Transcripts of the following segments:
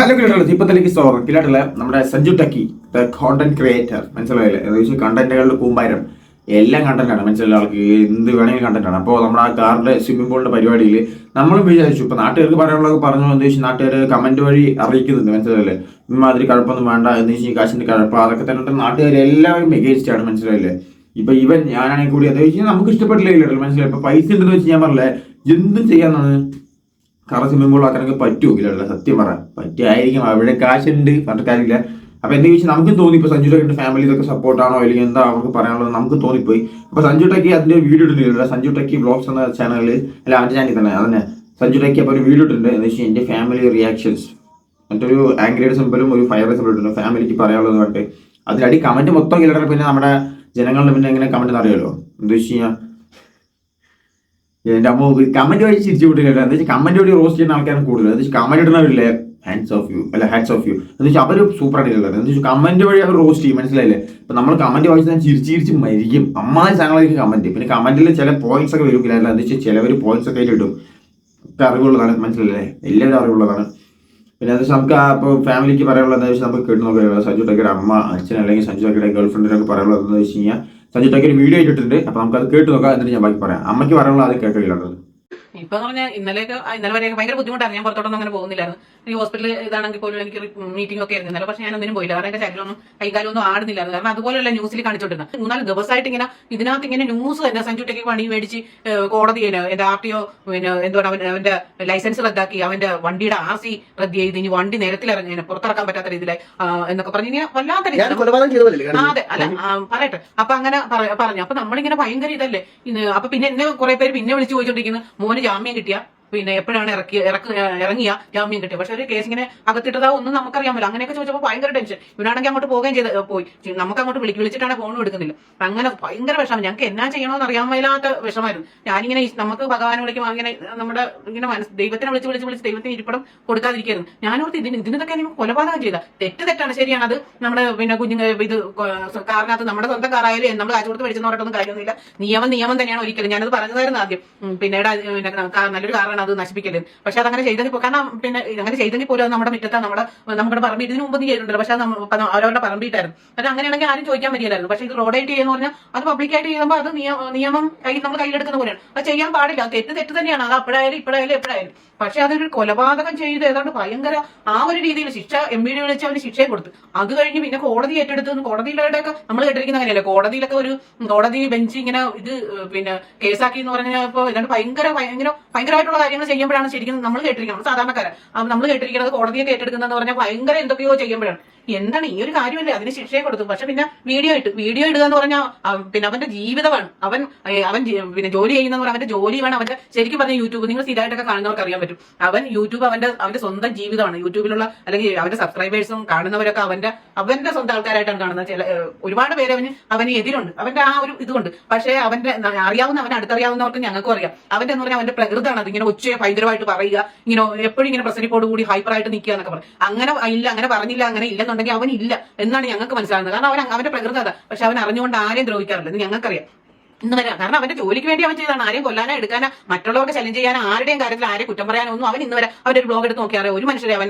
Hello കിലാട്ടുള്ള ദീപത്തിലേക്ക് സ്വാഗതം. കിലാട്ടുള്ള നമ്മുടെ Sanju techie the content creator മനസ്സിലായില്ലേ? ഏകദേശം കണ്ടന്റുകളുടെ കൂമ്പാരം. എല്ലാം കണ്ടന്റാണ് മനസ്സിലായ ആൾക്ക് എന്ത് വേണമെങ്കിലും കണ്ടന്റാണ് അപ്പോൾ നമ്മുടെ ആ കാറിന്റെ സ്വിമ്മിംഗ് പൂളിന്റെ പരിപാടിയിൽ നമ്മളും വിചാരിച്ചു. ഇപ്പൊ നാട്ടുകാർക്ക് പറയാനുള്ളത് പറഞ്ഞു എന്ന് വെച്ചാൽ നാട്ടുകാർ കമന്റ് വഴി അറിയിക്കുന്നുണ്ട്. മനസ്സിലായില്ലേ? ഇമാതിരി കഴപ്പൊന്നും വേണ്ട. എന്ന് വെച്ചാൽ കാശിന്റെ കഴപ്പ്. അതൊക്കെ തന്നെ നാട്ടുകാർ എല്ലാവരും മികച്ചിട്ടാണ് മനസ്സിലായില്ലേ? ഇപ്പൊ ഇവൻ ഞാനാണെങ്കിൽ കൂടി അത് വെച്ചാൽ നമുക്ക് ഇഷ്ടപ്പെട്ടില്ല മനസ്സിലായി ഇപ്പൊ പൈസ ഉണ്ടെന്ന് വെച്ച് ഞാൻ പറഞ്ഞില്ലേ? എന്തും ചെയ്യാന്നാണ്. കറ സ്വിമ്മിംഗ് പൂൾ ആക്കാനൊക്കെ പറ്റുമോ സത്യം പറ. പറ്റുമായിരിക്കും. അവിടെ കാശുണ്ട്. പറഞ്ഞിട്ട് കാര്യമില്ല. അപ്പൊ എന്താ ചോദിച്ചാൽ നമുക്കും തോന്നി ഇപ്പൊ സഞ്ജു ടെക്കിന്റെ ഫാമിലി ഇതൊക്കെ സപ്പോർട്ടാണോ അല്ലെങ്കിൽ എന്താ അവർക്ക് പറയാനുള്ളത് നമുക്ക് തോന്നിപ്പോയി. അപ്പൊ സഞ്ജു ടെക്കി അതിന്റെ വീഡിയോ ഇട്ടുണ്ട് സഞ്ജു ടെക്കി ബ്ലോഗ്സ് എന്ന ചാനലിൽ അല്ല അവന്റെ ചാനലിൽ തന്നെ അതന്നെ. സഞ്ജു ടെക്കി ഒരു വീഡിയോ ഇട്ടിട്ടുണ്ട്. എന്ന് വെച്ചാൽ എന്റെ ഫാമിലി റിയാക്ഷൻസ് മറ്റൊരു ആംഗ്രിയുടെ സിമ്പിളും ഒരു ഫയർ സിമ്പിൾ ഇട്ടുണ്ട് ഫാമിലിക്ക് പറയാനുള്ളത് പറഞ്ഞിട്ട്. അതിലടി കമന്റ് മൊത്തം കിട്ടണം പിന്നെ നമ്മുടെ ജനങ്ങളുടെ പിന്നെ എങ്ങനെ കമന്റ് അറിയാലോ? എന്താ വെച്ച് കഴിഞ്ഞാൽ അമ്മ കമന്റ് വഴി ചിരിച്ചു വിട്ടില്ല എന്താ വെച്ചാൽ കമന്റ് വഴി റോസ്റ്റ് ചെയ്യുന്ന ആൾക്കാരും കൂടുതൽ എന്താ വെച്ചാൽ കമന്റ് ഇടുന്നവരില്ലേ? ഹാൻഡ്സ് ഓഫ് യു അല്ല ഹാറ്റ്സ് ഓഫ് യു എന്ന് വെച്ചാൽ അവർ സൂപ്പർ ആയിട്ടുള്ളത് എന്ന് വെച്ചാൽ കമന്റ് വഴി അവർ റോസ്റ്റ് ചെയ്യും. മനസ്സിലായില്ലേ? ഇപ്പൊ നമ്മൾ കമന്റ് വായിച്ച് ചിരിച്ച് ചിരിച്ച് മരിക്കും. അമ്മാതിരി സാധനങ്ങളായിരിക്കും കമന്റ്. പിന്നെ കമന്റിൽ ചില പോയിന്റ്സ് ഒക്കെ വരും. എന്താ വെച്ചാൽ ചിലവർ പോയിന്റ്സ് ഒക്കെ ഇടും. ഒക്കെ അറിവുള്ളതാണ്. മനസ്സിലല്ലേ എല്ലാവരും അറിവുള്ളതാണ്. പിന്നെ എന്താ നമുക്ക് ഇപ്പോൾ ഫാമിലിക്ക് പറയാനുള്ളത് എന്താ വെച്ചാൽ നമുക്ക് കേട്ട് നോക്കുക സഞ്ജു ടക്കയുടെ അമ്മ അച്ഛൻ അല്ലെങ്കിൽ സഞ്ജു ടക്കയുടെ ഗേൾഫ്രണ്ടിനൊക്കെ പറയാനുള്ളത് എന്താ വെച്ച് കഴിഞ്ഞാൽ സഞ്ജു ഒരു വീഡിയോ ഇട്ടിട്ടുണ്ട്. അപ്പൊ നമുക്ക് അത് കേട്ട് നോക്കാം. എന്നിട്ട് ഞാൻ ബാക്കി പറയാം. അമ്മയ്ക്ക് പറയാനുള്ളത് അത് കേൾക്കില്ല ഇപ്പൊ പറഞ്ഞാൽ ഇന്നലെയൊക്കെ ഇന്നലെ വരെയൊക്കെ ഭയങ്കര ബുദ്ധിമുട്ടാണ് ഞാൻ പുറത്തോട്ടൊന്നും അങ്ങനെ പോകുന്നില്ലായിരുന്നു. ഈ ഹോസ്പിറ്റലിൽ ഇതാണെങ്കിൽ പോലും എനിക്ക് മീറ്റിംഗ് ഒക്കെ ആയിരുന്നു. ഇന്നലെ പക്ഷെ ഞാൻ ഒന്നിനും പോയില്ല. കാരണം എന്റെ ശരീരമൊന്നും കൈകാലൊന്നും ആടുന്നില്ലായിരുന്നു. കാരണം അതുപോലെയല്ല ന്യൂസിൽ കാണിച്ചോണ്ടിരുന്നത്. മൂന്നാൽ ദിവസമായിട്ട് ഇങ്ങനെ ഇതിനകത്ത് ഇങ്ങനെ ന്യൂസ് തന്നെ സഞ്ചുട്ടേക്ക് പണി മേടിച്ച് കോടതി എന്റെ ആർ ടി ഒ പിന്നെ അവൻ അവന്റെ ലൈസൻസ് റദ്ദാക്കി അവന്റെ വണ്ടിയുടെ ആർ സി റദ്ദ് ചെയ്ത് ഇനി വണ്ടി നിരത്തിലിറങ്ങി പുറത്തിറക്കാൻ പറ്റാത്ത രീതിയിലായി എന്നൊക്കെ പറഞ്ഞു ഇങ്ങനെ വല്ലാത്ത ചെയ്തതല്ലേ അതെ അല്ല പറയട്ടെ. അപ്പൊ അങ്ങനെ പറഞ്ഞു. അപ്പൊ നമ്മളിങ്ങനെ ഭയങ്കര ഇതല്ലേ? അപ്പൊ പിന്നെ എന്നെ കുറെ പേര് പിന്നെ വിളിച്ചു ചോദിച്ചോണ്ടിരിക്കുന്നു. മോന് ജാമ്യം കിട്ടിയ പിന്നെ എപ്പോഴാണ് ഇറക്കി ഇറക്ക ഇറങ്ങിയ ജാമ്യം കിട്ടിയത്? പക്ഷെ ഒരു കേസ് ഇങ്ങനെ അകത്തിട്ടതാ ഒന്നും നമുക്കറിയാൻ പറ്റില്ല. അങ്ങനെയൊക്കെ ചോദിച്ചപ്പോൾ ഭയങ്കര ടെൻഷൻ ഇവനാണെങ്കിൽ അങ്ങോട്ട് പോവുകയും ചെയ്ത് പോയി. നമുക്ക് അങ്ങോട്ട് വിളിക്ക് വിളിച്ചിട്ടാണ് ഫോണും എടുക്കുന്നില്ല. അങ്ങനെ ഭയങ്കര വിഷമം. ഞങ്ങൾക്ക് എന്നാ ചെയ്യണമെന്ന് അറിയാൻ മേലാത്ത വിഷമായിരുന്നു. ഞാനിങ്ങനെ നമുക്ക് ഭഗവാനെ വിളിക്കും അങ്ങനെ നമ്മുടെ ഇങ്ങനെ മനസ്സ് ദൈവത്തിനെ വിളിച്ച് വിളിച്ച് വിളിച്ച് ദൈവത്തിന് ഇരിപ്പിടം കൊടുക്കാതിരിക്കുന്നു ഞാനോർത്ത് ഇതിന് ഇതിനൊക്കെ നിങ്ങൾ കൊലപാതകം ചെയ്ത. തെറ്റ് തെറ്റാണ്. ശരിയാണ്. അത് നമ്മുടെ പിന്നെ കുഞ്ഞുങ്ങൾ ഇത് കാറിനകത്ത് നമ്മുടെ സ്വന്തം കാറായാലും നമ്മൾ കാശ് കൊടുത്ത് മേടിച്ചെന്ന് പറഞ്ഞിട്ടൊന്നും കാര്യമൊന്നുമില്ല. നിയമം നിയമം തന്നെയാണ് ഒരിക്കലും. ഞാനത് പറഞ്ഞതായിരുന്നു ആദ്യം. പിന്നീട് നല്ലൊരു കാറാണ് അത് നശിപ്പിക്കൽ. പക്ഷെ അതങ്ങനെ ചെയ്തെങ്കിൽ കാരണം പിന്നെ അങ്ങനെ ചെയ്തെങ്കിൽ പോലും അത് നമ്മുടെ മുറ്റത്താണ് നമ്മുടെ നമ്മുടെ പറമ്പ് ഇതിന് മുമ്പ് നീ ചെയ്തിട്ടുണ്ടല്ലോ പക്ഷെ അത് അവരവരുടെ പറമ്പിട്ടായിരുന്നു അത് അങ്ങനെയാണെങ്കിൽ ആരും ചോദിക്കാൻ പറ്റില്ലായിരുന്നു പക്ഷെ ഇത് റോഡായിട്ട് ചെയ്യുന്ന പറഞ്ഞാൽ അത് പബ്ലിക്കായിട്ട് ചെയ്യുമ്പോൾ അത് നിയമം നമ്മൾ കയ്യിലെടുക്കുന്ന പോലെയാണ്. അത് ചെയ്യാൻ പാടില്ല. തെറ്റ് തെറ്റ് തന്നെയാണ്. അത് അപ്പോഴായാലും ഇപ്പോഴായാലും എപ്പോഴായാലും. പക്ഷെ അതൊരു കൊലപാതകം ചെയ്ത് ഏതാണ്ട് ഭയങ്കര ആ ഒരു രീതിയിൽ ശിക്ഷ എം ബി ഡി വിളിച്ച് അവന് ശിക്ഷയെ കൊടുത്തു. അത് കഴിഞ്ഞ് പിന്നെ കോടതി ഏറ്റെടുത്ത് കോടതിയിലൊക്കെ നമ്മൾ കേട്ടിരിക്കുന്ന അങ്ങനെയല്ലേ കോടതിയിലൊക്കെ ഒരു കോടതി ബെഞ്ച് ഇങ്ങനെ ഇത് പിന്നെ കേസാക്കി എന്ന് പറഞ്ഞപ്പോൾ ഏതാണ്ട് ഭയങ്കര ഭയങ്കര ഭയങ്കരമായിട്ടുള്ള കാര്യങ്ങൾ ചെയ്യുമ്പോഴാണ് ശരിക്കും നമ്മൾ കേട്ടിരിക്കുന്നത്. സാധാരണക്കാരൻ നമ്മൾ കേട്ടിരിക്കുന്നത് കോടതിയൊക്കെ ഏറ്റെടുക്കുന്നതെന്ന് പറഞ്ഞാൽ ഭയങ്കര എന്തൊക്കെയോ ചെയ്യുമ്പോഴാണ്. എന്താണ് ഈ ഒരു കാര്യമല്ലേ? അതിന് ശിക്ഷയെ കൊടുത്തു. പക്ഷെ പിന്നെ വീഡിയോ ഇട്ടു. വീഡിയോ ഇടുക എന്ന് പറഞ്ഞാൽ പിന്നെ അവന്റെ ജീവിതമാണ്. അവൻ അവൻ പിന്നെ ജോലി ചെയ്യുന്ന അവന്റെ ജോലി വേണം. അവന്റെ ശരിക്കും പറഞ്ഞ യൂട്യൂബ് നിങ്ങൾ സ്ഥിരമായിട്ടൊക്കെ കാണുന്നവർക്ക് അറിയാൻ പറ്റും. അവൻ യൂട്യൂബ് അവന്റെ അവന്റെ സ്വന്തം ജീവിതമാണ്. യൂട്യൂബിലുള്ള അല്ലെങ്കിൽ അവന്റെ സബ്സ്ക്രൈബേഴ്സും കാണുന്നവരൊക്കെ അവന്റെ അവന്റെ സ്വന്തം ആൾക്കാരായിട്ടാണ് കാണുന്നത്. ചില ഒരുപാട് പേര് അവന് അവന് എതിരുണ്ട്. അവന്റെ ആ ഒരു ഇതുകൊണ്ട്. പക്ഷേ അവന്റെ അറിയാവുന്ന അവൻ അടുത്തറിയാവുന്നവർക്ക് ഞങ്ങൾക്കും അറിയാം. അവന്റെ എന്ന് പറഞ്ഞാൽ അവന്റെ പ്രകൃതമാണ്. അത് ഇങ്ങനെ ഭയങ്കരമായിട്ട് പറയുക. ഇങ്ങനെ എപ്പോഴും ഇങ്ങനെ പ്രസന്റിപ്പോടുകൂടി കൂടി ഹൈപ്പറായിട്ട് നിൽക്കുക എന്നൊക്കെ പറയും. അങ്ങനെ ഇല്ല അങ്ങനെ പറഞ്ഞില്ല അങ്ങനെ ഇല്ലെന്നുണ്ടെങ്കിൽ അവൻ ഇല്ല എന്നാണ് ഞങ്ങൾക്ക് മനസ്സിലാകുന്നത്. കാരണം അവൻ അവന്റെ പ്രകൃതി അതാ പക്ഷെ അവൻ അറിഞ്ഞുകൊണ്ട് ആരെയും ദ്രോഹിക്കാറില്ല. ഇത് ഞങ്ങൾക്കറിയാം. ഇന്ന് വരെ. കാരണം അവന്റെ ജോലിക്ക് വേണ്ടി അവൻ ചെയ്താണ് ആരെയും കൊല്ലാനോ എടുക്കാനോ മറ്റുള്ളവർക്ക് ചലഞ്ച് ചെയ്യാനോ ആരുടെയും കാര്യത്തിൽ ആരെ കുറ്റം പറയാനോ ഒന്നും അവൻ ഇന്ന് വരെ. അവന്റെ ഒരു ബ്ലോഗ് എടുത്ത് നോക്കിയാറേ ഒരു മനുഷ്യരെ അവൻ.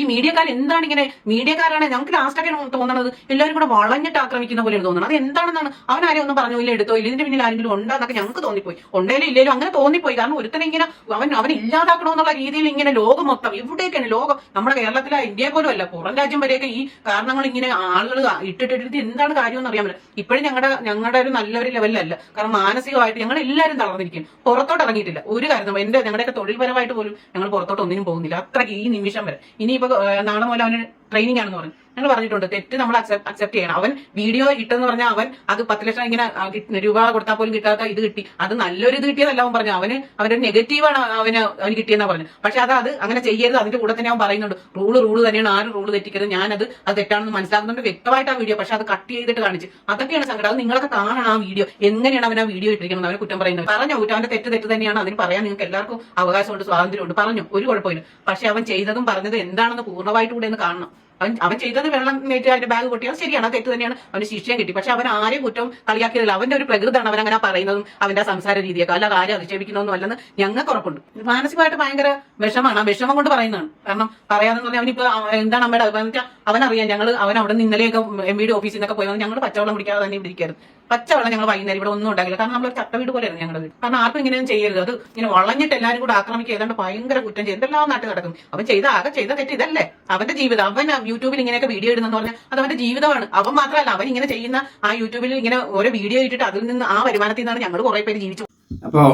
ഈ മീഡിയക്കാർ എന്താണ് ഇങ്ങനെ മീഡിയക്കാരാണ് ഞങ്ങൾക്ക് ലാസ്റ്റൊക്കെ തോന്നുന്നത് എല്ലാവരും കൂടെ വളഞ്ഞിട്ട് ആക്രമിക്കുന്ന പോലെ തോന്നുന്നത് അത് എന്താണെന്നാണ്? അവൻ ആരെയും ഒന്നും പറഞ്ഞു ഇല്ല എടുത്തോ ഇതിന്റെ പിന്നിൽ ആരെങ്കിലും ഉണ്ടോ എന്നൊക്കെ ഞങ്ങൾക്ക് തോന്നിപ്പോയി. ഉണ്ടേലും ഇല്ലേലും അങ്ങനെ തോന്നിപ്പോയി. കാരണം ഒരുത്തനെ ഇങ്ങനെ അവൻ അവൻ ഇല്ലാതാക്കണമെന്നുള്ള രീതിയിൽ ഇങ്ങനെ ലോകം മൊത്തം ഇവിടെയൊക്കെയാണ് ലോകം? നമ്മുടെ കേരളത്തിലെ ഇന്ത്യ പോലും അല്ല. പുറം രാജ്യം വരെയൊക്കെ ഈ കാരണങ്ങൾ ഇങ്ങനെ ആളുകൾ ഇട്ടിട്ടിട്ട് എന്താണ് കാര്യം എന്ന് അറിയാൻ പറ്റില്ല. ഇപ്പോഴും ഞങ്ങളുടെ ഞങ്ങളുടെ ഒരു നല്ലൊരു ലെവലിലല്ല കാരണം മാനസികമായിട്ട് ഞങ്ങൾ എല്ലാവരും തളർന്നിരിക്കും പുറത്തോട്ട് ഇറങ്ങിയിട്ടില്ല. ഒരു കാര്യം എന്റെ ഞങ്ങളുടെയൊക്കെ തൊഴിൽപരമായിട്ട് പോലും ഞങ്ങൾ പുറത്തോട്ട് ഒന്നിനും പോകുന്നില്ല. അത്രയ്ക്ക് ഈ നിമിഷം വരെ. ഇനിയിപ്പോ നാളെ മുതൽ അവന് ട്രെയിനിങ് ആണെന്ന് പറഞ്ഞു. ഞങ്ങൾ പറഞ്ഞിട്ടുണ്ട് തെറ്റ് നമ്മൾ അക്സെപ്റ്റ് ചെയ്യണം. അവൻ വീഡിയോ ഇട്ടെന്ന് പറഞ്ഞാൽ അവൻ അത് പത്ത് ലക്ഷം ഇങ്ങനെ രൂപ കൊടുത്താൽ പോലും കിട്ടാത്ത ഇത് കിട്ടി. അത് നല്ലൊരു ഇത് കിട്ടിയതല്ല അവൻ പറഞ്ഞു അവന് അവനൊരു നെഗറ്റീവാണ് അവന് അവന് കിട്ടിയെന്നാ പറഞ്ഞു പക്ഷെ അത് അത് അങ്ങനെ ചെയ്യരുത്. അതിന്റെ കൂടെ തന്നെ അവൻ പറയുന്നുണ്ട് റൂൾ റൂൾ തന്നെയാണ്. ആരും റൂൾ തെറ്റിക്കരുത്. ഞാനത് അത് തെറ്റാണെന്ന് മനസ്സിലാക്കുന്നുണ്ട്. വ്യക്തമായിട്ട് ആ വീഡിയോ പക്ഷെ അത് കട്ട് ചെയ്തിട്ട് കാണിച്ച്. അതൊക്കെയാണ് സങ്കടം അത് നിങ്ങളൊക്കെ കാണണം ആ വീഡിയോ എങ്ങനെയാണ് അവൻ ആ വീഡിയോ ഇട്ടിരിക്കുന്നത്? അവനെ കുറ്റം പറയുന്നത്. പറഞ്ഞു? അവന്റെ തെറ്റ് തെറ്റ് തന്നെയാണ്. അതിന് പറയാൻ നിങ്ങൾക്ക് എല്ലാവർക്കും അവകാശമുണ്ട് സ്വാതന്ത്ര്യമുണ്ട്. പറഞ്ഞു? ഒരു കുഴപ്പമില്ല. പക്ഷെ അവൻ ചെയ്തതും പറഞ്ഞതും എന്താണെന്ന് പൂർണമായിട്ട് കൂടെ ഒന്ന് കാണണം. അവൻ അവൻ ചെയ്തത് വെള്ളം നീട്ടി അതിന്റെ ബാഗ് പൊട്ടി. അത് ശരിയാണ് അത് തെറ്റ് തന്നെയാണ്. അവന് ശിക്ഷയും കിട്ടി. പക്ഷെ അവൻ ആരെയും കുറ്റം കളിയാക്കിയതില്ല. അവന്റെ ഒരു പ്രകൃതാണ് അവൻ അങ്ങനെ പറയുന്നതും അവന്റെ ആ സംസാര രീതിയൊക്കെ. അല്ലാതെ ആരെ അധിക്ഷേപിക്കുന്നൊന്നും അല്ലെന്ന് ഞങ്ങൾക്ക് ഉറപ്പുണ്ട്. മാനസികമായിട്ട് ഭയങ്കര വിഷമാണ്. ആ വിഷമം കൊണ്ട് പറയുന്നതാണ്. കാരണം പറയാന്ന് പറഞ്ഞാൽ അവനിപ്പോ എന്താണ് അമ്മയുടെ വെച്ചാൽ അവനറിയാം. ഞങ്ങൾ അവൻ അവിടെ നിന്ന് ഇന്നലെയൊക്കെ എം ഡി ഓഫീസിൽ നിന്നൊക്കെ പോയി ഞങ്ങൾ പച്ചവെള്ളം കുടിക്കാതെ തന്നെ ഇവിടെ പച്ചവെള്ളം ഞങ്ങൾ വൈകുന്നേരം ഇവിടെ ഒന്നും ഉണ്ടാകില്ല കാരണം നമ്മളൊരു ചട്ട വീട് പോലെയാണ് ഞങ്ങളുടെ വീട്. കാരണം ആർക്കും ഇങ്ങനെയൊന്നും ചെയ്യരുത്. അത് ഇങ്ങനെ വളഞ്ഞിട്ട് എല്ലാവരും കൂടെ ആക്രമിക്കുക ഏതാണ്ട് ഭയങ്കര കുറ്റം ചെയ്ത് എന്തെല്ലാം നാട്ടിൽ നടക്കും. അവൻ ചെയ്ത ആകെ ചെയ്ത തെറ്റ് ഇതല്ലേ? അവന്റെ ജീവിതം. അവൻ യൂട്യൂബിൽ ഇങ്ങനെയൊക്കെ വീഡിയോ ഇടുന്നെന്ന് പറഞ്ഞാൽ അത് അവന്റെ ജീവിതമാണ്. അവൻ മാത്രമല്ല അവൻ ഇങ്ങനെ ചെയ്യുന്ന ആ യൂട്യൂബിൽ ഇങ്ങനെ ഓരോ വീഡിയോ ഇട്ടിട്ട് അതിൽ നിന്ന് ആ വരുമാനത്തിൽ നിന്നാണ് ഞങ്ങൾ കുറെ പേര് ജീവിച്ചു. അപ്പോൾ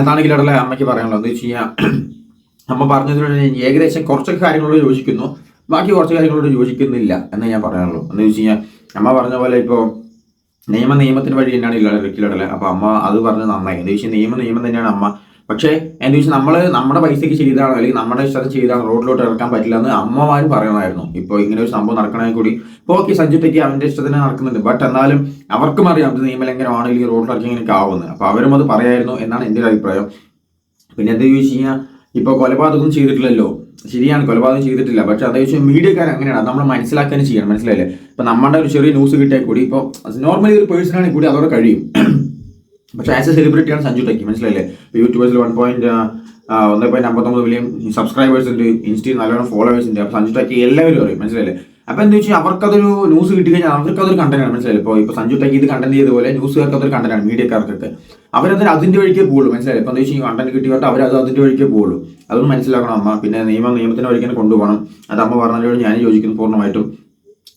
എന്താണെങ്കിലും അവിടെ അമ്മയ്ക്ക് പറയാനുള്ളത് എന്താ വെച്ച് കഴിഞ്ഞാൽ അമ്മ പറഞ്ഞതിനോട് ഏകദേശം കുറച്ചൊക്കെ കാര്യങ്ങളോട് യോജിക്കുന്നു. ബാക്കി കുറച്ച് കാര്യങ്ങളോട് യോജിക്കുന്നില്ല എന്ന് ഞാൻ പറയാനുള്ളൂ. എന്ന് വെച്ച് കഴിഞ്ഞാൽ അമ്മ പറഞ്ഞ പോലെ ഇപ്പോൾ നിയമ നിയമത്തിന് വഴി തന്നെയാണ് ഇടലെ. അപ്പോൾ അമ്മ അത് പറഞ്ഞ് നന്നായി. എന്ന് വെച്ചാൽ നിയമം നിയമം തന്നെയാണ് അമ്മ. പക്ഷേ എന്ത് വെച്ചാൽ നമ്മൾ നമ്മുടെ പൈസയ്ക്ക് ചെയ്താണ് അല്ലെങ്കിൽ നമ്മുടെ ഇഷ്ടത്തിൽ ചെയ്താണ് റോഡിലോട്ട് ഇറക്കാൻ പറ്റില്ല എന്ന് അമ്മമാരും പറയണമായിരുന്നു. ഇപ്പോൾ ഇങ്ങനെ ഒരു സംഭവം നടക്കണമെങ്കിൽ കൂടി ഇപ്പോൾ ഓക്കെ സഞ്ജുട്ടയ്ക്ക് അവന്റെ ഇഷ്ടത്തിന് നടക്കുന്നുണ്ട്. ബട്ട് എന്നാലും അവർക്കും അറിയാം ഇത് നിയമലംഘനമാണ് ഈ റോഡിലിറക്കി ഇങ്ങനെയൊക്കെ ആവുന്നത് അപ്പോൾ അവരും അത് പറയായിരുന്നു എന്നാണ് എന്റെ ഒരു അഭിപ്രായം. പിന്നെ എന്താ ചോദിച്ചു കഴിഞ്ഞാൽ ഇപ്പോൾ കൊലപാതകം ചെയ്തിട്ടില്ലല്ലോ. ശരിയാണ് കൊലപാതകം ചെയ്തിട്ടില്ല. പക്ഷെ അതേ വെച്ചാൽ മീഡിയക്കാർ അങ്ങനെയാണ്. നമ്മൾ മനസ്സിലാക്കാനും ചെയ്യണം. മനസ്സിലായില്ലേ? ഇപ്പം നമ്മുടെ ഒരു ചെറിയ ന്യൂസ് കിട്ടിയാൽ കൂടി ഇപ്പോൾ നോർമലി ഒരു പേഴ്സൺ ആണെങ്കിൽ കൂടി അതോടെ കഴിയും. പക്ഷെ ആസ് എ സെലിബ്രിറ്റിയാണ് സഞ്ജു ടെക്കി. മനസ്സിലായില്ലേ? യൂട്യൂബേഴ്സിൽ വൺ പോയിന്റ് ഒന്നേ പോയിന്റ് അമ്പത്തൊമ്പത് മില്യൺ സബ്സ്ക്രൈബേഴ്സ് ഉണ്ട്. ഇൻസ്റ്റയിൽ നല്ലോണം ഫോളോവേഴ്സ് ഉണ്ട്. അപ്പോൾ സഞ്ജു ടെക്കി എല്ലാവരും അറിയും. മനസ്സിലായില്ലേ? അപ്പോൾ എന്താ വെച്ചാൽ അവർക്കതൊരു ന്യൂസ് കിട്ടി കഴിഞ്ഞാൽ അവർക്ക് അതൊരു കണ്ടന്റ് ആണ്. മനസ്സിലായി? ഇപ്പോൾ ഇപ്പോൾ സഞ്ജു ടൈക്ക് ഇത് കണ്ടന്റ് ചെയ്ത പോലെ ന്യൂസുകാർക്ക് അതൊരു കണ്ടന്റ് ആണ് മീഡിയക്കാർക്കൊക്കെ. അവരതിന് അതിന്റെ വഴിക്കേ പോകുള്ളൂ മനസ്സിലായി? ഇപ്പം എന്താ വെച്ചാൽ കണ്ടന്റ് കിട്ടിയിട്ട് അവർ അത് അതിന്റെ വഴിക്കേ പോകുള്ളൂ അതൊന്നും മനസ്സിലാക്കണം അമ്മ. പിന്നെ നിയമം നിയമത്തിന്റെ വഴിക്ക് തന്നെ കൊണ്ടുപോകണം. അത് അമ്മ പറഞ്ഞതിനോട് ഞാൻ യോജിക്കുന്നു പൂർണമായിട്ടും.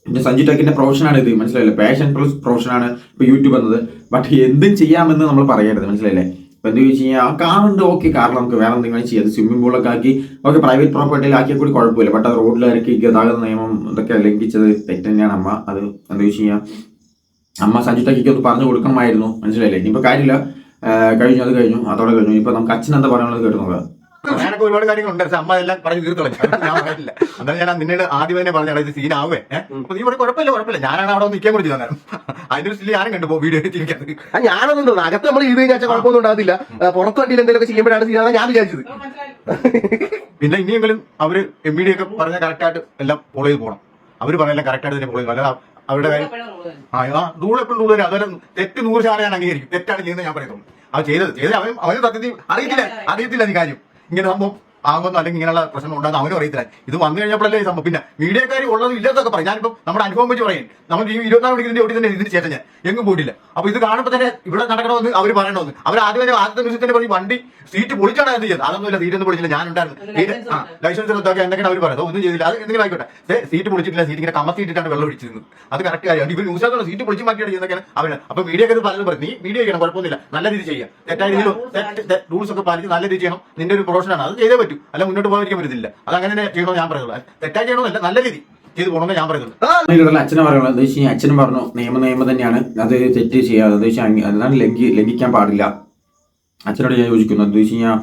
പിന്നെ സഞ്ജു ടെക്കിന്റെ പ്രൊഫഷനാണ് ഇത്. മനസ്സിലായില്ലേ? പാഷൻ പ്ലസ് പ്രൊഫഷനാണ് ഇപ്പൊ യൂട്യൂബ് എന്നത് ബട്ട് എന്തും ചെയ്യാമെന്ന് നമ്മൾ പറയരുത്. മനസ്സിലായില്ലേ? ഇപ്പൊ എന്ത് ചോദിച്ചു കഴിഞ്ഞാൽ ആ കാറുണ്ട് ഓക്കെ കാറിൽ നമുക്ക് വേറെ എന്തെങ്കിലും ചെയ്യാം. സ്വിമ്മിംഗ് പൂളൊക്കെ ആക്കി ഓക്കെ പ്രൈവറ്റ് പ്രോപ്പർട്ടിയിൽ ആക്കിയാൽ കൂടി കുഴപ്പമില്ല. ബട്ട് അത് റോഡിൽ ഇറക്കി ഗതാഗത നിയമം ഇതൊക്കെ ലംഘിച്ചത് തെറ്റ് തന്നെയാണ് അമ്മ. അത് എന്താ ചോദിച്ചു കഴിഞ്ഞാൽ അമ്മ സഞ്ജു ടെക്കിക്ക് ഒന്ന് പറഞ്ഞു കൊടുക്കണമായിരുന്നു. മനസ്സിലായില്ലേ? ഇനിയിപ്പോൾ കാര്യമില്ല. കഴിഞ്ഞു അത് കഴിഞ്ഞു. അതോടെ കഴിഞ്ഞു. ഇപ്പൊ നമുക്ക് അച്ഛൻ എന്താ പറയാനുള്ളത് കേട്ടു നോക്കാം. ഞാനൊക്കെ ഒരുപാട് കാര്യങ്ങളുണ്ട്. പക്ഷെ അമ്മ എല്ലാം പറഞ്ഞു തീർത്തോളാം. ഞാൻ പറയില്ല അന്നേരം ഞാൻ നിന്നോട് ആദ്യം തന്നെ പറഞ്ഞാൽ ഇത് സീനാവേ. അപ്പൊ നീ ഇവിടെ കുഴപ്പമില്ല കുഴപ്പമില്ല. ഞാനാണ് അവിടെ നിൽക്കാൻ കൂടി ചെയ്താൽ അതിന്റെ ഒരു സ്റ്റിൽ ഞാനും കണ്ടു വീഡിയോ എടുത്തിരിക്കുന്നത് ആ, ഞാനൊന്നും തോന്നുന്നു അകത്ത് നമ്മൾ ഇത് കഴിഞ്ഞാൽ കുഴപ്പമൊന്നും ഉണ്ടാകത്തില്ല. പുറത്ത് വണ്ടിയിൽ എന്തെങ്കിലുമൊക്കെ ചെയ്യുമ്പോഴാണ് സീനാണ് ഞാൻ വിചാരിച്ചത്. പിന്നെ ഇനിയെങ്കിലും അവർ എം ബി ഡി ഒക്കെ പറഞ്ഞ കറക്റ്റായിട്ട് എല്ലാം ഫോളോ ചെയ്ത് പോകണം അവർ പറഞ്ഞെല്ലാം കറക്റ്റായിട്ട് തന്നെ ഫോളോ ചെയ്യും അല്ലാതെ അവരുടെ കാര്യം ആ ആ റൂൾ എപ്പോഴും റൂൾ തരാം. അതുപോലെ തെറ്റ് നൂറ് ശതമാനം ഞാൻ അംഗീകരിക്കും. തെറ്റാണ് ചെയ്യുന്നത് ഞാൻ പറയുന്നത് അത് ചെയ്തത് ചെയ്തത് അവൻ അവന് സത്യത്തിൽ അറിയത്തില്ല. അറിയത്തില്ല നീ കാര്യം. ഇങ്ങനെ സംഭവം ആകുമെന്നോ അല്ലെങ്കിൽ ഇങ്ങനെയുള്ള പ്രശ്നം ഉണ്ടാകുന്ന അവനും അറിയത്തില്ല. ഇത് വന്നു കഴിഞ്ഞപ്പോഴല്ലേ ഈ സംഭവം. പിന്നെ മീഡിയക്കാർ ഉള്ളത് ഇല്ലാത്തൊക്കെ പറയും. ഞാനിപ്പം നമ്മുടെ അനുഭവം വെച്ച് പറയും. നമ്മൾ ഈ ഇരുപത്തിനാല് മണിക്കൂറിന്റെ ഒട്ടി തന്നെ ഇതിന് ചേട്ടൻ ഞാൻ എങ്ങും പോയിട്ടില്ല. അപ്പൊ ഇത് കാണുമ്പോൾ തന്നെ ഇവിടെ നടക്കണമെന്ന് അവർ പറയണമെന്ന്. അവർ ആദ്യം തന്നെ ആദ്യത്തെ നിമിഷത്തിൽ തന്നെ പറയും വണ്ടി സീറ്റ് പൊളിച്ചാണ് അത് ചെയ്തത്. അതൊന്നുമില്ല സീറ്റ് ഒന്നും പൊളിച്ചില്ല. ഞാൻ ഉണ്ടായിരുന്നു. ആ ലൈസൻസ് എടുത്തൊക്കെ എന്തൊക്കെയാണ് അവർ പറയുന്നത്? ഒന്നും ചെയ്തില്ല. അത് എന്തെങ്കിലും ആയിക്കോട്ടെ. സീറ്റ് പൊളിച്ചിട്ടില്ല. സീറ്റ് ഇങ്ങനെ കമത്തിയിട്ടാണ് വെള്ളം ഒഴിച്ചിരുന്നത്. അത് കറക്റ്റ് കാര്യമാണ് ഇവർ ന്യൂസ് ആക്കുന്ന സീറ്റ് പൊളിച്ച് മാറ്റിയാണ് ചെയ്യുന്നതൊക്കെയാണ് അവർ അപ്പൊ മീഡിയ ഒക്കെ പലതും പറയും നീ മീഡിയ ചെയ്യണം കുഴപ്പമൊന്നുമില്ല. നല്ല രീതി ചെയ്യാം. തെറ്റായ രീതിയിൽ റൂൾസ് ഒക്കെ പാലിച്ച് നല്ല രീതി ചെയ്യണം. നിന്റെ ഒരു പ്രൊഫഷനാണ് അത് ചെയ്തേ പറ്റൂ. അല്ല മുന്നോട്ട് പോകാതിരിക്കാൻ പറ്റത്തില്ല. അത് അങ്ങനെ തന്നെ ചെയ്യണമെന്ന് ഞാൻ പറയുള്ളൂ. തെറ്റായി ചെയ്യണമെന്നല്ല നല്ല രീതി. ചെയ്ത് പോകണമെന്ന് ഞാൻ പറയുള്ളൂ ഇതിലുള്ള അച്ഛനെ പറയുന്നത് എന്താ വെച്ചാൽ കഴിഞ്ഞാൽ അച്ഛനും പറഞ്ഞു. നിയമ നിയമം തന്നെയാണ്. അത് തെറ്റ് ചെയ്യാതെ എന്താ വെച്ചാൽ അതാണ് ലംഘി ലംഘിക്കാൻ പാടില്ല. അച്ഛനോട് ഞാൻ യോജിക്കുന്നു. എന്താ വെച്ച് കഴിഞ്ഞാൽ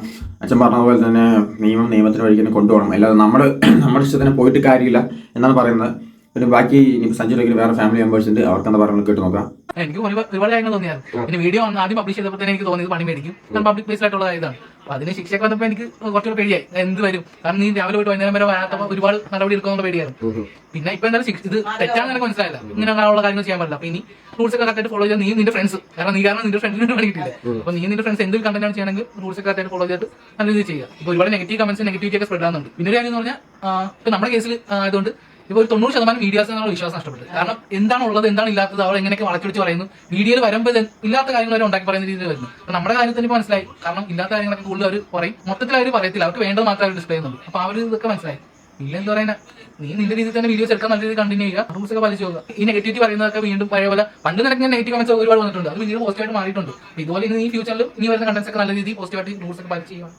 അച്ഛൻ പറഞ്ഞതുപോലെ തന്നെ നിയമം നിയമത്തിന് വഴിക്ക് തന്നെ കൊണ്ടുപോകണം. അല്ലാതെ നമ്മൾ നമ്മുടെ ഇഷ്ടത്തിന് പോയിട്ട് കാര്യമില്ല എന്നാണ് പറയുന്നത്. പിന്നെ ബാക്കി സഞ്ജുലേക്ക് വേറെ ഫാമിലി മെമ്പേഴ്സ് ഉണ്ട്. അവർക്ക് എന്താ പറയുന്നത് കേട്ട് നോക്കാം. എനിക്ക് ഒരുപാട് ഒരുപാട് കാര്യങ്ങൾ തോന്നിയായിരുന്നു. പിന്നെ വീഡിയോ ആദ്യം പബ്ലിഷ് ചെയ്തപ്പോൾ തന്നെ എനിക്ക് തോന്നിയത് പണി മേടിക്കും. പബ്ലിക് പ്ലേസ് ആയിട്ടുള്ള ഇതാണ്. അപ്പൊ അതിന് ശിക്ഷയൊക്കെ വന്നപ്പോ എനിക്ക് കുറച്ചുകൂടെ പേടിയായി. എന്ത് വരും? കാരണം നീ രാവിലെ പോയിട്ട് വൈകുന്നേരം വരെ വരാത്തപ്പോ ഒരുപാട് നടപടി എടുക്കുന്ന പേടിയായിരുന്നു. പിന്നെ ഇപ്പൊ എന്തായാലും ശിക്ഷ ഇത് തെറ്റാണെന്ന് എനിക്ക് മനസ്സിലായില്ല. ഇങ്ങനെ ഉള്ള കാര്യങ്ങൾ ചെയ്യാൻ പറ്റില്ല. അപ്പൊ ഇനി റൂൾസ് ഒക്കെ കറക്റ്റായിട്ട് ഫോളോ ചെയ്താൽ നീ നിന്റെ ഫ്രണ്ട്സ് കാരണം നീ കാരണം നിന്റെ ഫ്രണ്ട്സിന് വേണ്ടിയിട്ടില്ല. അപ്പൊ നീ നിന്റെ ഫ്രണ്ട്സ് എന്ത് കണ്ടന്റ് ആണ് ചെയ്യണമെങ്കിൽ റൂൾസ് ഒക്കെ കറക്റ്റായിട്ട് ഫോളോ ചെയ്തിട്ട് നല്ല രീതിയിൽ ചെയ്യുക. ഇപ്പൊ ഒരുപാട് നെഗറ്റീവ് കമന്റ്സ് നെഗറ്റിവിറ്റി ഒക്കെ സ്പ്രെഡ് ആകുന്നുണ്ട് പിന്നെ ഒരു കാര്യം എന്ന് പറഞ്ഞാൽ ഇപ്പൊ നമ്മുടെ കേസിൽ ആയതുകൊണ്ട് ഇപ്പൊ ഒരു തൊണ്ണൂറ് ശതമാനം മീഡിയാസ് എന്നുള്ള വിശ്വാസം നഷ്ടപ്പെട്ടു കാരണം എന്താണ് ഉള്ളത് എന്താണ് ഇല്ലാത്തത് അവർ എങ്ങനെയൊക്കെ വളച്ചൊടിച്ച് പറയുന്നു. മീഡിയയിൽ വരുമ്പോൾ ഇല്ലാത്ത കാര്യങ്ങൾ അവർ ഉണ്ടാക്കി പറയുന്ന രീതിയിൽ വരുന്നു. നമ്മുടെ കാര്യത്തിൽ തന്നെ മനസ്സിലായി. കാരണം ഇല്ലാത്ത കാര്യങ്ങളൊക്കെ കൂടുതൽ അവർ പറയും. മൊത്തത്തിൽ അവർ പറയത്തില്ല. അവർക്ക് വേണ്ടത് മാത്രമേ അവർ ഡിസ്പ്ലേ ചെയ്യുന്നുള്ളൂ. അപ്പൊ അവർ ഇതൊക്കെ മനസ്സിലായി. ഇല്ല എന്താ പറയുക നീ നിന്റെ രീതിയിൽ തന്നെ വീഡിയോസ് എടുക്കാൻ നല്ല രീതിയിൽ കണ്ടിന്യൂ ചെയ്യുക. റൂൾസ് ഒക്കെ പാലിച്ചു പോകുക ഈ നെഗറ്റിവിറ്റി പറയുന്നതൊക്കെ വീണ്ടും പഴയ പോലെ പണ്ട് നിനക്ക് നെഗറ്റീവ് കമന്റ്സ് ഒരുപാട് വന്നിട്ടുണ്ട്. അത് പിന്നീട് പോസിറ്റീവായിട്ട് മാറിയിട്ടുണ്ട്. ഇതുപോലെ ഇനി ഈ ഫ്യൂച്ചറിൽ ഇനി വരുന്ന കണ്ടൻസ് ഒക്കെ നല്ല രീതിയിൽ പോസിറ്റീവായിട്ട് റൂൾസ് ഒക്കെ പാലിച്ച് ചെയ്യുക.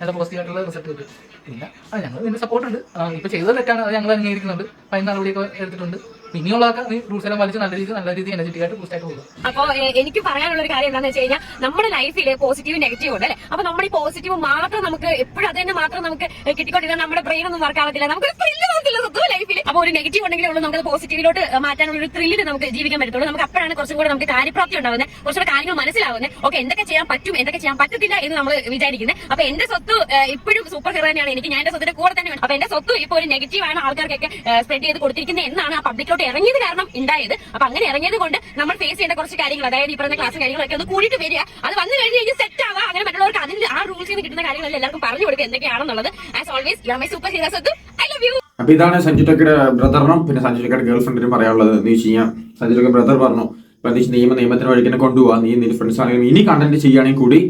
നല്ല പോസിറ്റീവ് ആയിട്ടുള്ള റിസൾട്ട് കിട്ടും. പിന്നെ അത് ഞങ്ങൾ ഇതിന്റെ സപ്പോർട്ട് ഉണ്ട്. ഇപ്പോൾ ഇപ്പൊ ചെയ്തത് തെറ്റാണ് അത് ഞങ്ങൾ അംഗീകരിക്കുന്നുണ്ട്. അതിന് നടപടിയൊക്കെ എടുത്തിട്ടുണ്ട്. പിന്നെയുള്ളതൊക്കെ നീ റൂൾസ് എല്ലാം വലിച്ച് നല്ല രീതിയിൽ നല്ല രീതിയിൽ എനർജറ്റിക് ആയിട്ട് ബൂസ്റ്റ് ആയിട്ട് പോകും. അപ്പോൾ എനിക്ക് പറയാനുള്ള ഒരു കാര്യം എന്താണെന്ന് വെച്ച് കഴിഞ്ഞാൽ നമ്മുടെ ലൈഫിൽ പോസിറ്റീവ് നെഗറ്റീവ് ഉണ്ട് അല്ലേ? അപ്പൊ നമ്മുടെ പോസിറ്റീവ് മാത്രം നമുക്ക് എപ്പോഴും അത് തന്നെ മാത്രം നമുക്ക് കിട്ടിക്കൊണ്ടിരുന്ന നമ്മുടെ ബ്രെയിൻ ഒന്നും വർക്ക് ആവത്തില്ല. നമുക്ക് ത്രില്ല് പറ്റത്തില്ല സ്വത്തും ലൈഫിൽ അപ്പൊ ഒരു നെഗറ്റീവ് ഉണ്ടെങ്കിൽ ഉള്ളൂ നമുക്ക് പോസിറ്റീവിലോട്ട് മാറ്റാനുള്ള ഒരു ത്രില്ലിൽ നമുക്ക് ജീവിക്കാൻ പറ്റത്തുള്ളൂ. നമുക്ക് അപ്പോഴാണ് കുറച്ചും കൂടെ നമുക്ക് കാര്യപ്രാപ്തി ഉണ്ടാവുന്നത് കുറച്ചുകൂടെ കാര്യങ്ങൾ മനസ്സിലാവുന്നത് ഓക്കെ എന്തൊക്കെ ചെയ്യാൻ പറ്റും എന്തൊക്കെ ചെയ്യാൻ പറ്റത്തില്ല എന്ന് നമ്മൾ വിചാരിക്കുന്നത് അപ്പൊ എന്റെ സ്വത്ത് ഇപ്പോഴും സൂപ്പർ ഹീറോ തന്നെയാണ്. എനിക്ക് ഞാൻ എന്റെ സ്വത്തിന്റെ കൂടെ തന്നെ അപ്പൊ എന്റെ സ്വത്ത് ഇപ്പൊ ഒരു നെഗറ്റീവ് ആണ് ആൾക്കാർക്കൊക്കെ സ്പ്രെഡ് ചെയ്ത് കൊടുത്തിരിക്കുന്നത് എന്നാണ് ആ പബ്ലിക്കിലോട്ട് ഇറങ്ങിയത് കാരണം ഉണ്ടായത് അപ്പൊ അങ്ങനെ ഇറങ്ങിയത് കൊണ്ട് നമ്മൾ ഫേസ് ചെയ്യേണ്ട കുറച്ച് കാര്യങ്ങൾ അതായത് പറഞ്ഞ ക്ലാസ് കാര്യങ്ങളൊക്കെ ഒന്ന് കൂടിയിട്ട് വരിക. അത് വന്നു കഴിഞ്ഞ് കഴിഞ്ഞ് സെറ്റ് ആവുക. അങ്ങനെ മറ്റുള്ളവർക്ക് അതിന്റെ ആ റൂൾസിൽ നിന്ന് കിട്ടുന്ന കാര്യങ്ങളെല്ലാം എല്ലാവർക്കും പറഞ്ഞു കൊടുക്കുക എന്തൊക്കെയാണെന്നുള്ളത്. As always you are my super hero സ്വത്ത്. ഐ ലവ് യു അപ്പൊ ഇതാണ് സഞ്ജു ടക്കയുടെ ബ്രദറിനും പിന്നെ സഞ്ജു ടക്കയുടെ ഗേൾ ഫ്രണ്ടിനും പറയാനുള്ളത് എന്ന് വെച്ച് കഴിഞ്ഞാൽ സഞ്ജു ടക്ക ബ്രദർ പറഞ്ഞു ഇപ്പൊ നിയമ നിയമത്തിന് വഴി തന്നെ കൊണ്ടുപോകാം നീ നിന്റെ ഫ്രണ്ട്സ് ആണെങ്കിലും ഇനി കണ്ടന്റ് ചെയ്യുകയാണെങ്കിൽ കൂടി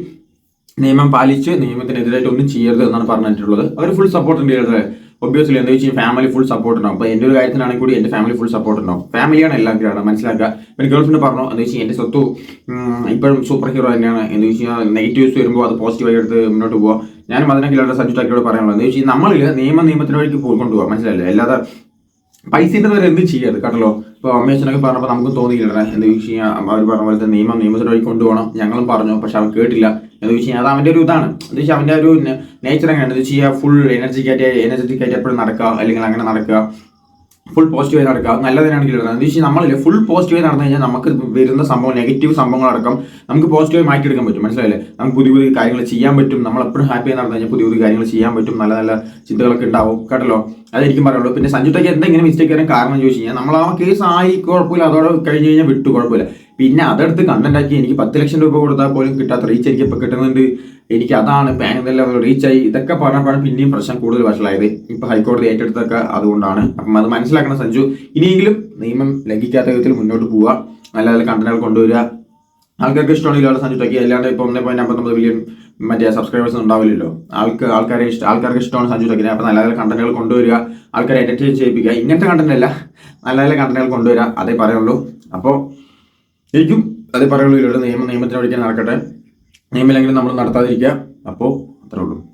നിയമം പാലിച്ച് നിയമത്തിനെതിരായിട്ട് ഒന്നും ചെയ്യരുത് എന്നാണ് പറഞ്ഞിട്ടുള്ളത്. അവർ ഫുൾ സപ്പോർട്ട് ഉണ്ട് ഒബ്വിയസ്ലി എന്താ വെച്ചാൽ ഫാമിലി ഫുൾ സപ്പോർട്ട് ഉണ്ടാവും. അപ്പൊ എന്റെ ഒരു കാര്യത്തിനാണെങ്കിൽ കൂടി എന്റെ ഫാമിലി ഫുൾ സപ്പോർട്ട് ഉണ്ടാവും. ഫാമിലിയാണ് എല്ലാം കാരണം മനസ്സിലാക്കുക. പിന്നെ ഗേൾ ഫ്രണ്ട് പറഞ്ഞു എന്താ വെച്ചാൽ എന്റെ സ്വത്തു ഇപ്പോഴും സൂപ്പർ ഹീറോ തന്നെയാണ്. എന്താ വെച്ചാൽ നെഗറ്റീവ്സ് വരുമ്പോൾ അത് പോസിറ്റീവായി എടുത്ത് മുന്നോട്ട് പോവാം. ഞാനും അതിനൊക്കെ സഞ്ജു ആക്കിയോട് പറയാനുള്ളത് എന്ന് വെച്ചാൽ നമ്മളിൽ നിയമ നിയമത്തിന് വഴിക്ക് കൊണ്ടുപോകാം മനസ്സിലായില്ലേ? അല്ലാതെ പൈസയുടെ വരെ എന്ത് ചെയ്യരുത് കേട്ടല്ലോ ഇപ്പോൾ അമ്മയച്ഛനൊക്കെ പറഞ്ഞപ്പോൾ നമുക്ക് തോന്നിയില്ല എന്താ വെച്ച് കഴിഞ്ഞാൽ അവർ പറഞ്ഞ പോലെ തന്നെ നിയമം നിയമത്തിന് വഴി കൊണ്ടുപോകണം. ഞങ്ങളും പറഞ്ഞു പക്ഷെ അവൻ കേട്ടില്ല. എന്ന് വെച്ച് കഴിഞ്ഞാൽ അത് അവന്റെ ഒരു ഇതാണ്. എന്ന് വെച്ചാൽ അവന്റെ ഒരു നേച്ചർ എങ്ങനെയാണ്? എന്ന് വെച്ച് കഴിഞ്ഞാൽ ഫുൾ എനർജിക്കായിട്ട് എനർജറ്റിക് ആയിട്ട് എപ്പോഴും നടക്കുക അല്ലെങ്കിൽ അങ്ങനെ നടക്കുക. ഫുൾ പോസിറ്റീവായി നടക്കുക. നല്ലതിനാണെങ്കിൽ എടുക്കുക എന്താ വെച്ചാൽ നമ്മളിൽ ഫുൾ പോസിറ്റീവായി നടന്നു കഴിഞ്ഞാൽ നമുക്ക് വരുന്ന സംഭവം നെഗറ്റീവ് സംഭവങ്ങളടക്കം നമുക്ക് പോസിറ്റീവായി മാറ്റിയെടുക്കാൻ പറ്റും. മനസ്സിലായില്ലേ? നമുക്ക് പുതിയ പുതിയ കാര്യങ്ങൾ ചെയ്യാൻ പറ്റും. നമ്മൾ എപ്പോഴും ആയി നടന്നു കഴിഞ്ഞാൽ പുതിയ പുതിയ കാര്യങ്ങൾ ചെയ്യാൻ പറ്റും. നല്ല നല്ല ചിന്തകളൊക്കെ ഉണ്ടാവും. കേട്ടല്ലോ? അതായിരിക്കും പറയുള്ളൂ. പിന്നെ സഞ്ജുട്ടയ്ക്ക് എന്തെങ്കിലും മിസ്റ്റേക്ക് വരാൻ കാരണം ചോദിച്ചു കഴിഞ്ഞാൽ നമ്മൾ ആ കേസ് ആയി കുഴപ്പമില്ല. അതോടെ കഴിഞ്ഞ് കഴിഞ്ഞാൽ വിട്ടു. കുഴപ്പമില്ല. പിന്നെ അതെടുത്ത് കണ്ടന്റ് ആക്കി എനിക്ക് പത്ത് ലക്ഷം രൂപ കൊടുത്താൽ പോലും കിട്ടാത്ത റീച്ച് എനിക്ക് ഇപ്പൊ കിട്ടുന്നുണ്ട്. എനിക്ക് അതാണ് പാൻ റീച്ച് ആയി. ഇതൊക്കെ പറഞ്ഞപ്പോഴാണ് പിന്നെയും പ്രശ്നം കൂടുതൽ വഷളായത്. ഇപ്പൊ ഹൈക്കോടതി ഏറ്റെടുത്തൊക്കെ അതുകൊണ്ടാണ്. അപ്പം അത് മനസ്സിലാക്കണം സഞ്ജു. ഇനിയെങ്കിലും നിയമം ലംഘിക്കാത്ത വിധത്തിൽ മുന്നോട്ട് പോവുക. നല്ല നല്ല കണ്ടന്റുകൾ കൊണ്ടുവരിക. ആൾക്കാർക്ക് ഇഷ്ടമാണെങ്കിൽ സഞ്ജു ടക്കി. അല്ലാണ്ട് ഇപ്പോൾ ഒന്നേ പോയിന്റ് അമ്പത്തൊമ്പത് മില്യൺ മറ്റേ സബ്സ്ക്രൈബേഴ്സ് ഉണ്ടാവില്ലല്ലോ. ആൾക്ക് ആൾക്കാരെ ഇഷ്ടം ആൾക്കാർക്ക് ഇഷ്ടമാണ് സഞ്ജു ടക്കിനെ. അപ്പോൾ നല്ല നല്ല കണ്ടന്റുകൾ കൊണ്ടുവരിക. ആൾക്കാരെ എന്റർടൈൻ ചെയ്യിപ്പിക്കുക. ഇങ്ങനത്തെ കണ്ടന്റ് അല്ല. നല്ല നല്ല കണ്ടന്റുകൾ കൊണ്ടുവരിക. അതേ പറയുള്ളൂ. അപ്പോൾ എനിക്കും അതേ പറയുള്ളൂ. ഇതിലൂടെ നിയമം നിയമത്തിന് വഴിക്കാൻ നടക്കട്ടെ. നിയമമില്ലെങ്കിലും നമ്മൾ നടത്താതിരിക്കുക. അപ്പോൾ അത്രേ ഉള്ളൂ.